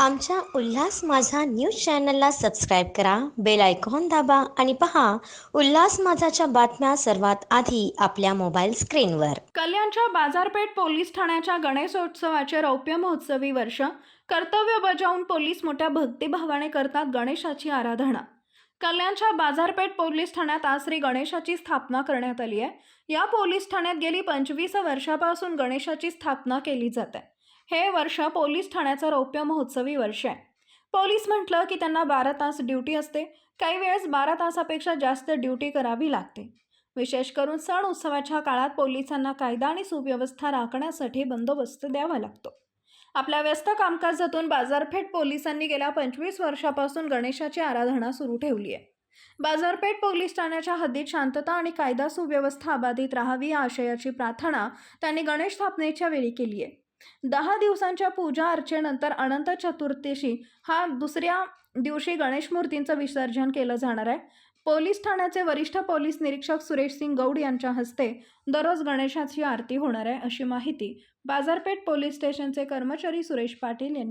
आमच्या उल्हास माझा न्यूज चॅनलला सबस्क्राईब करा बेल आयकॉन दाबा आणि पहा उल्हास माझाच्या बातम्या सर्वात आधी आपल्या मोबाईल स्क्रीनवर. कल्याणच्या बाजारपेठ पोलीस ठाण्याच्या गणेशोत्सवाचे रौप्य महोत्सवी वर्ष कर्तव्य बजावून पोलीस मोठ्या भक्तिभावाने करतात गणेशाची आराधना. कल्याणच्या बाजारपेठ पोलीस ठाण्यात आज श्री गणेशाची स्थापना करण्यात आली आहे. या पोलीस ठाण्यात गेली पंचवीस वर्षापासून गणेशाची स्थापना केली जाते. हे वर्ष पोलीस ठाण्याचं रौप्य महोत्सवी वर्ष आहे. पोलीस म्हटलं की त्यांना बारा तास ड्युटी असते. काही वेळेस बारा तासापेक्षा जास्त ड्युटी करावी लागते. विशेष करून सण उत्सवाच्या काळात पोलिसांना कायदा आणि सुव्यवस्था राखण्यासाठी बंदोबस्त द्यावा लागतो. आपल्या व्यस्त कामकाजातून बाजारपेठ पोलिसांनी गेल्या पंचवीस वर्षापासून गणेशाची आराधना सुरू ठेवली आहे. बाजारपेठ पोलीस ठाण्याच्या हद्दीत शांतता आणि कायदा सुव्यवस्था अबाधित राहावी या आशयाची प्रार्थना त्यांनी गणेश स्थापनेच्या वेळी केली आहे. दहा दिवसांच्या पूजा अर्चेनंतर अनंत चतुर्दशी हा दुसऱ्या दिवशी गणेश मूर्तींचं विसर्जन केलं जाणार आहे. पोलीस ठाण्याचे वरिष्ठ पोलीस निरीक्षक सुरेश सिंग गौड यांच्या हस्ते दररोज गणेशाची आरती होणार आहे अशी माहिती बाजारपेठ पोलीस स्टेशनचे कर्मचारी सुरेश पाटील यांनी